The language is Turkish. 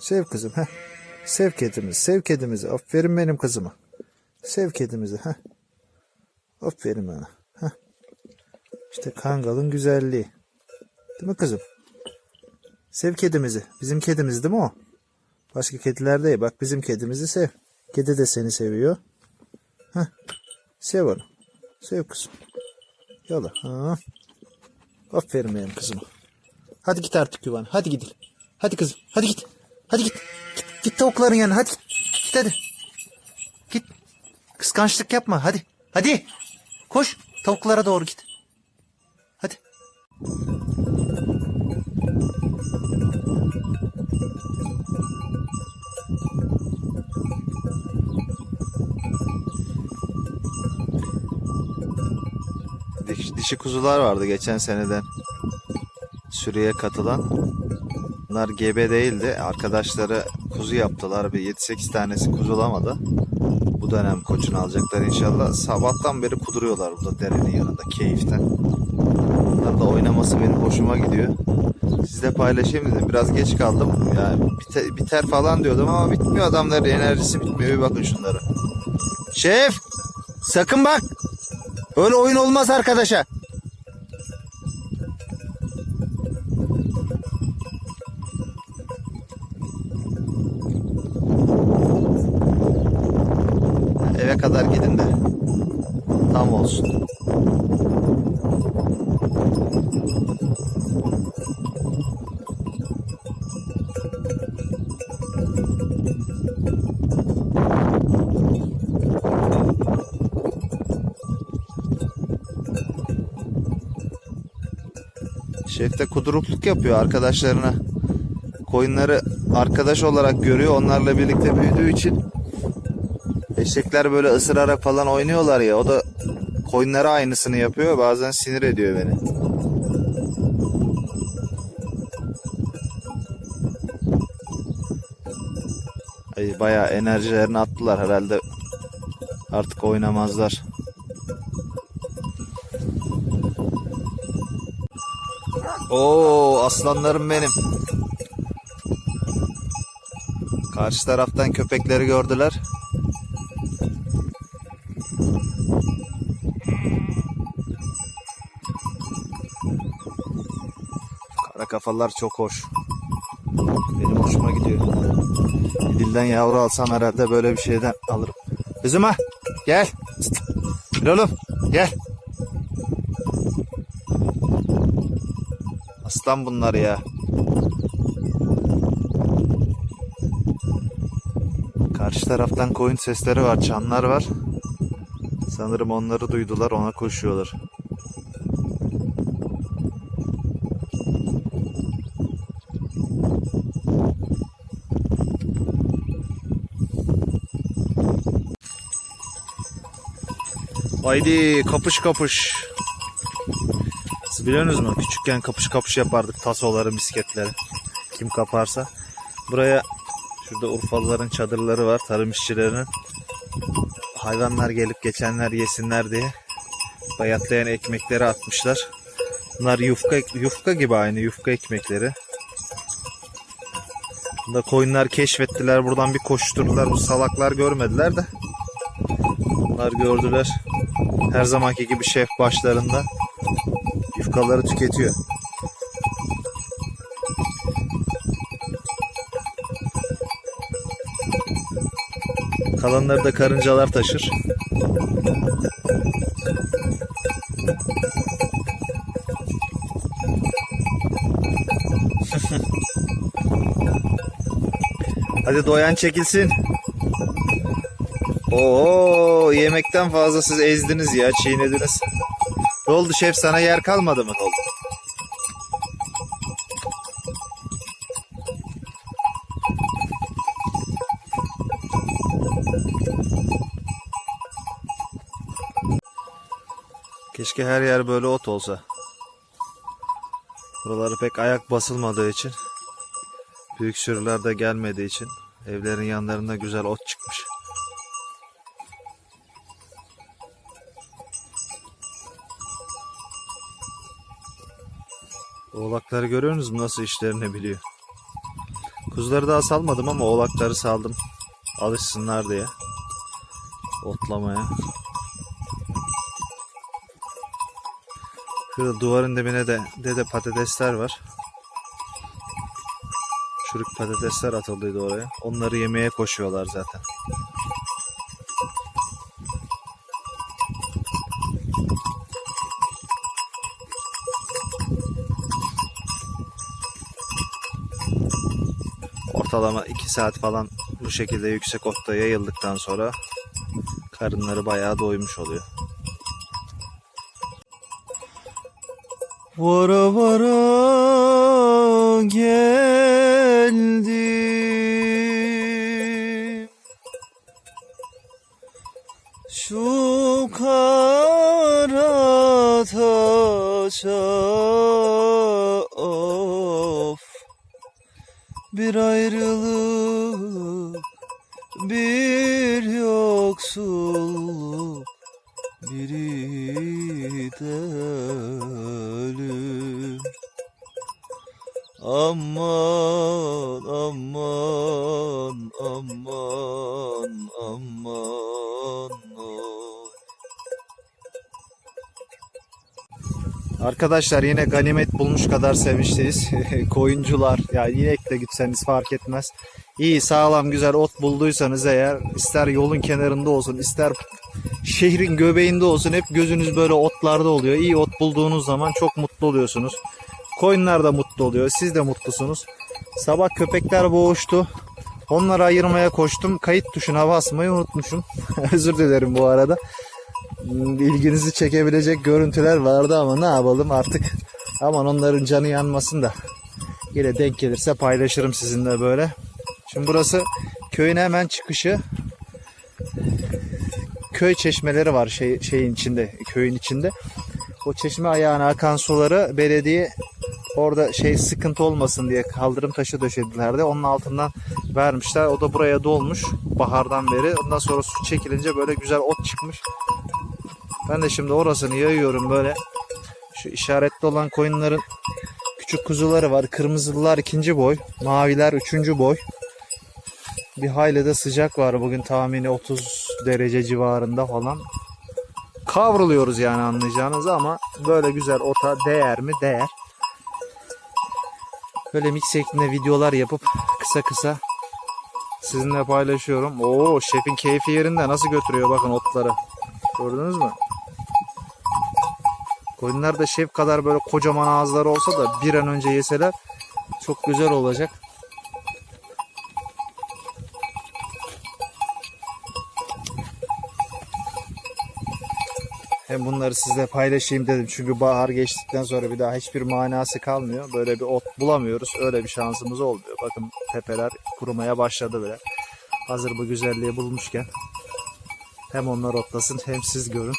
Sev kızım. Heh. Sev kedimizi. Sev kedimizi. Aferin benim kızıma. Sev kedimizi. Heh. Aferin bana. Heh. İşte kangalın güzelliği. Değil mi kızım? Sev kedimizi. Bizim kedimiz değil mi o? Başka kediler değil. Bak bizim kedimizi sev. Kedi de seni seviyor. Heh. Sev onu. Sev kızım. Yola. Ha. Aferin benim kızıma. Hadi git artık yuvana. Hadi gidin. Hadi kızım. Hadi git. Hadi git. Git, git tavukların yanına. Hadi. Git hadi. Git. Kıskançlık yapma. Hadi. Hadi. Koş. Tavuklara doğru git. Hadi. Diş- dişi kuzular vardı geçen seneden sürüye katılan. Bunlar gebe değildi. Arkadaşları kuzu yaptılar. Bir 7-8 tanesi kuzulamadı. Bu dönem koçunu alacaklar inşallah. Sabahtan beri kuduruyorlar burada derenin yanında keyiften. Bunlar da oynaması benim hoşuma gidiyor. Sizle paylaşayım dedim. Biraz geç kaldım. Yani bite- biter falan diyordum ama bitmiyor adamların enerjisi bitmiyor. Bir bakın şunlara. Şef! Sakın bak! Öyle oyun olmaz arkadaşa. Eve kadar gidin de tam olsun. Şef de kudurukluk yapıyor arkadaşlarına. Koyunları arkadaş olarak görüyor. Onlarla birlikte büyüdüğü için eşekler böyle ısırarak falan oynuyorlar ya. O da koyunlara aynısını yapıyor. Bazen sinir ediyor beni. Ay, bayağı enerjilerini attılar herhalde. Artık oynamazlar. Oo aslanlarım benim. Karşı taraftan köpekleri gördüler. Kafalar çok hoş. Benim hoşuma gidiyor. Dilden yavru alsam herhalde böyle bir şeyden alırım. Ha gel. Gel oğlum gel. Aslan bunlar ya. Karşı taraftan koyun sesleri var, çanlar var. Sanırım onları duydular, ona koşuyorlar. Haydi kapış kapış. Siz biliyorsunuz mu? Küçükken kapış kapış yapardık tasoları, misketleri. Kim kaparsa. Buraya şurada Urfalıların çadırları var, tarım işçilerinin. Hayvanlar gelip geçenler yesinler diye bayatlayan ekmekleri atmışlar. Bunlar yufka yufka gibi aynı yufka ekmekleri. Bunda koyunlar keşfettiler. Buradan bir koşturdular. Bu salaklar görmediler de. Bunlar gördüler. Her zamanki gibi şef başlarında yufkaları tüketiyor. Kalanları da karıncalar taşır. Hadi doyan çekilsin. Oo yemekten fazla siz ezdiniz ya çiğnediniz. Ne oldu şef sana yer kalmadı mı? Oldu? Keşke her yer böyle ot olsa. Buraları pek ayak basılmadığı için, büyük sürüler de gelmediği için evlerin yanlarında güzel ot çıkmış. Oğlakları görüyor musunuz nasıl işlerini biliyor. Kuzuları daha salmadım ama oğlakları saldım. Alışsınlar diye. Otlamaya. Şurada duvarın dibine de dede patatesler var. Çürük patatesler atıldıydı oraya. Onları yemeye koşuyorlar zaten. Ortalama 2 saat falan bu şekilde yüksek otta yayıldıktan sonra karınları bayağı doymuş oluyor. Vara vara geldim Şu kara taşa Bir ayrılık bir yoksulluk biri de ölüm. Aman aman aman aman Arkadaşlar yine ganimet bulmuş kadar sevinçliyiz. Koyuncular yani inek de gütseniz fark etmez. İyi sağlam güzel ot bulduysanız eğer ister yolun kenarında olsun ister şehrin göbeğinde olsun hep gözünüz böyle otlarda oluyor. İyi ot bulduğunuz zaman çok mutlu oluyorsunuz. Koyunlar da mutlu oluyor. Siz de mutlusunuz. Sabah köpekler boğuştu. Onları ayırmaya koştum. Kayıt tuşuna basmayı unutmuşum. Özür dilerim bu arada. Hmm, İlginizi çekebilecek görüntüler vardı ama ne yapalım artık. Aman onların canı yanmasın da. Yine denk gelirse paylaşırım sizinle böyle. Şimdi burası köyün hemen çıkışı. Köy çeşmeleri var şey, şeyin içinde, köyün içinde. O çeşme ayağına akan suları belediye orada şey sıkıntı olmasın diye kaldırım taşı döşediler de onun altından vermişler. O da buraya dolmuş bahardan beri. Ondan sonra su çekilince böyle güzel ot çıkmış. Ben de şimdi orasını yayıyorum böyle. Şu işaretli olan koyunların küçük kuzuları var. Kırmızılılar ikinci boy. Maviler üçüncü boy. Bir hayli de sıcak var bugün tahmini 30 derece civarında falan. Kavruluyoruz yani anlayacağınız ama böyle güzel ota değer mi? Değer. Böyle mix şeklinde videolar yapıp kısa kısa sizinle paylaşıyorum. Oo şefin keyfi yerinde nasıl götürüyor bakın otları. Gördünüz mü? Koyunlar da şef kadar böyle kocaman ağızları olsa da bir an önce yeseler çok güzel olacak. Hem bunları sizle paylaşayım dedim. Çünkü bahar geçtikten sonra bir daha hiçbir manası kalmıyor. Böyle bir ot bulamıyoruz. Öyle bir şansımız olmuyor. Bakın tepeler kurumaya başladı bile. Hazır bu güzelliği bulmuşken hem onlar otlasın hem siz görün.